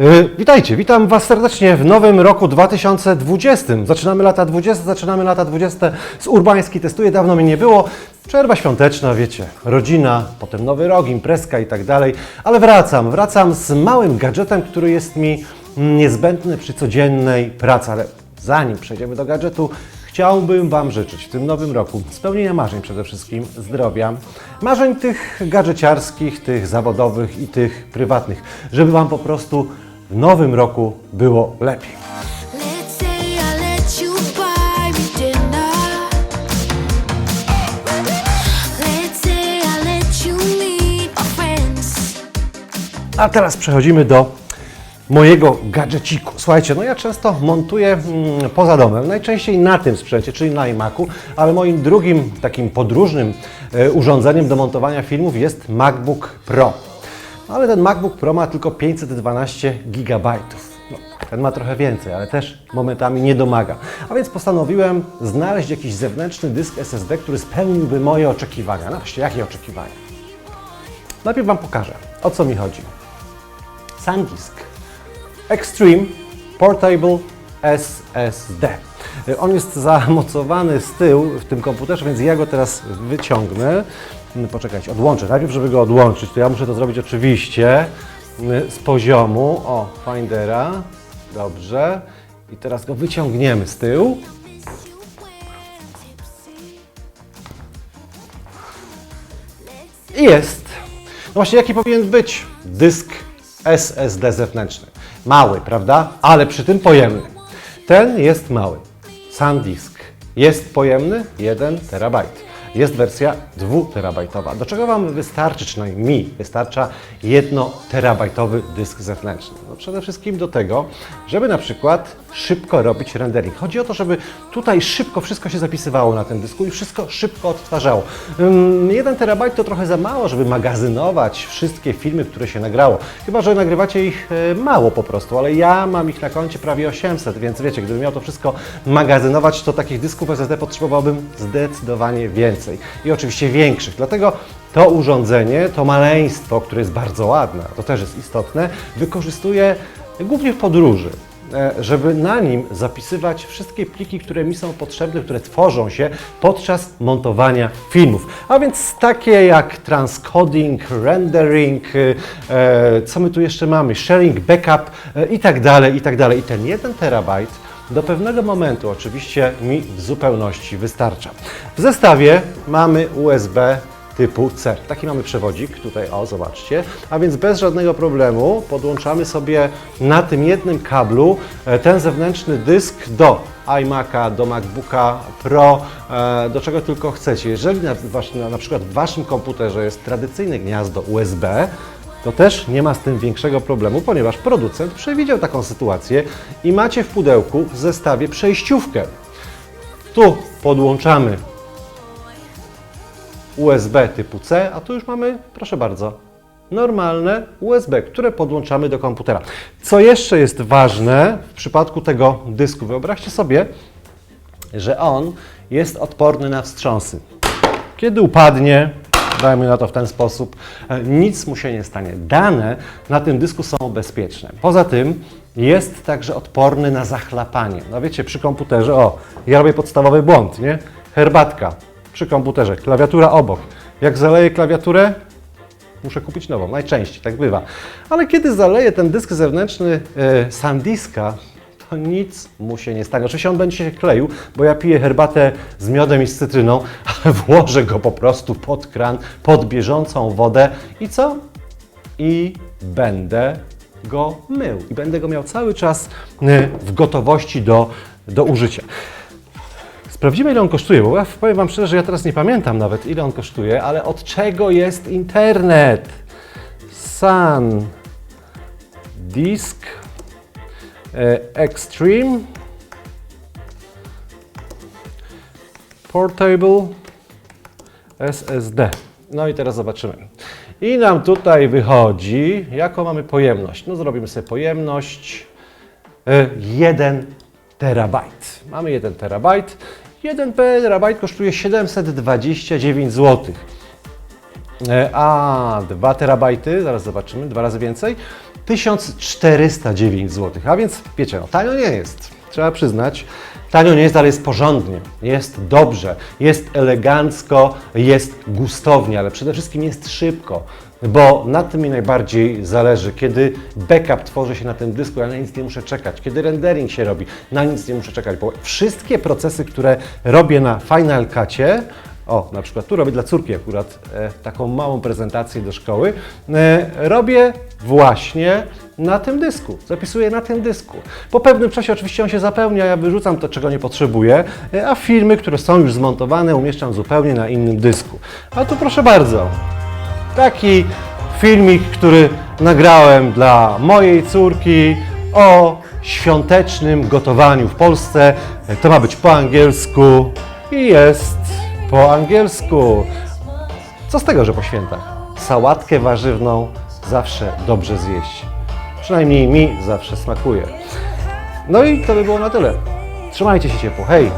E, Witajcie, witam Was serdecznie w nowym roku 2020. Zaczynamy lata 20, zaczynamy lata 20 z Urbański Testuje, dawno mi nie było. Przerwa świąteczna, wiecie, rodzina, potem nowy rok, imprezka i tak dalej. Ale wracam, wracam z małym gadżetem, który jest mi niezbędny przy codziennej pracy. Ale zanim przejdziemy do gadżetu, Chciałbym Wam życzyć w tym nowym roku spełnienia marzeń przede wszystkim, zdrowia, marzeń tych gadżeciarskich, tych zawodowych i tych prywatnych, żeby Wam po prostu w nowym roku było lepiej. Let's say I let you buy me dinner. Let's say I let you meet my friends. A teraz przechodzimy do mojego gadżeciku. Słuchajcie, no ja często montuję mm, poza domem, najczęściej na tym sprzęcie, czyli na iMacu, ale moim drugim takim podróżnym e, urządzeniem do montowania filmów jest MacBook Pro. Ale ten MacBook Pro ma tylko 512 GB. No, ten ma trochę więcej, ale też momentami nie domaga. A więc postanowiłem znaleźć jakiś zewnętrzny dysk SSD, który spełniłby moje oczekiwania. No właściwie jakie oczekiwania? Najpierw Wam pokażę, o co mi chodzi. SanDisk Extreme Portable SSD. On jest zamocowany z tyłu w tym komputerze, więc ja go teraz wyciągnę. Poczekajcie, odłączę. Najpierw, żeby go odłączyć, to ja muszę to zrobić oczywiście z poziomu, o, Findera. Dobrze. I teraz go wyciągniemy z tyłu. I jest. No właśnie, jaki powinien być dysk SSD zewnętrzny? Mały, prawda? Ale przy tym pojemny. Ten jest mały. SanDisk jest pojemny 1 terabajt. Jest wersja 2 terabajtowa. Do czego Wam wystarczy, przynajmniej mi wystarcza 1 terabajtowy dysk zewnętrzny? No przede wszystkim do tego, żeby na przykład szybko robić rendering. Chodzi o to, żeby tutaj szybko wszystko się zapisywało na tym dysku i wszystko szybko odtwarzało. Ym, 1 terabajt to trochę za mało, żeby magazynować wszystkie filmy, które się nagrało. Chyba, że nagrywacie ich e, mało po prostu, ale ja mam ich na koncie prawie 800, więc wiecie, gdybym miał to wszystko magazynować, to takich dysków SSD potrzebowałbym zdecydowanie więcej i oczywiście większych. Dlatego to urządzenie, to maleństwo, które jest bardzo ładne, to też jest istotne, wykorzystuję głównie w podróży e, żeby na nim zapisywać wszystkie pliki, które mi są potrzebne, które tworzą się podczas montowania filmów. A więc takie jak transcoding, rendering, e, co my tu jeszcze mamy, sharing, backup e, i tak dalej, i tak dalej. I ten 1 terabajt do pewnego momentu oczywiście mi w zupełności wystarcza. W zestawie mamy USB typu C. Taki mamy przewodzik, tutaj o, zobaczcie. A więc bez żadnego problemu podłączamy sobie na tym jednym kablu e, ten zewnętrzny dysk do iMac'a, do MacBooka Pro, e, do czego tylko chcecie. Jeżeli na, na przykład w Waszym komputerze jest tradycyjne gniazdo USB, to też nie ma z tym większego problemu, ponieważ producent przewidział taką sytuację i macie w pudełku w zestawie przejściówkę. Tu podłączamy USB typu C, a tu już mamy, proszę bardzo, normalne USB, które podłączamy do komputera. Co jeszcze jest ważne w przypadku tego dysku? Wyobraźcie sobie, że on jest odporny na wstrząsy. Kiedy upadnie, dajmy na to w ten sposób, e, nic mu się nie stanie. Dane na tym dysku są bezpieczne. Poza tym jest także odporny na zachlapanie. No wiecie, przy komputerze, o, ja robię podstawowy błąd, nie? Herbatka przy komputerze, klawiatura obok. Jak zaleję klawiaturę, muszę kupić nową, najczęściej, tak bywa. Ale kiedy zaleję ten dysk zewnętrzny e, SanDiska, to nic mu się nie stanie. Oczywiście on będzie się kleił, bo ja piję herbatę z miodem i z cytryną, ale włożę go po prostu pod kran, pod bieżącą wodę i co? I będę go mył. I będę go miał cały czas e, w gotowości do, do użycia. Sprawdzimy, ile on kosztuje, bo ja powiem Wam szczerze, że ja teraz nie pamiętam nawet, ile on kosztuje, ale od czego jest internet? Sun Disk Extreme Portable SSD. No i teraz zobaczymy. I nam tutaj wychodzi, jaką mamy pojemność. No zrobimy sobie pojemność e, 1 terabajt. Mamy 1 terabajt. 1 terabajt kosztuje 729 zł. E, A 2 terabajty, zaraz zobaczymy, dwa razy więcej, 1409 zł. A więc wiecie, no, tanio nie jest, trzeba przyznać. Tanio nie jest, ale jest porządnie, jest dobrze, jest elegancko, jest gustownie, ale przede wszystkim jest szybko, bo na tym mi najbardziej zależy. Kiedy backup tworzy się na tym dysku, ja na nic nie muszę czekać. Kiedy rendering się robi, na nic nie muszę czekać, bo wszystkie procesy, które robię na Final Cutie, o, na przykład tu robię dla córki akurat e, taką małą prezentację do szkoły. E, robię właśnie na tym dysku. Zapisuję na tym dysku. Po pewnym czasie oczywiście on się zapełnia, ja wyrzucam to, czego nie potrzebuję, a filmy, które są już zmontowane, umieszczam zupełnie na innym dysku. A tu proszę bardzo, taki filmik, który nagrałem dla mojej córki o świątecznym gotowaniu w Polsce. To ma być po angielsku i jest po angielsku. Co z tego, że po świętach? Sałatkę warzywną zawsze dobrze zjeść. Przynajmniej mi zawsze smakuje. No i to by było na tyle. Trzymajcie się ciepło. Hej!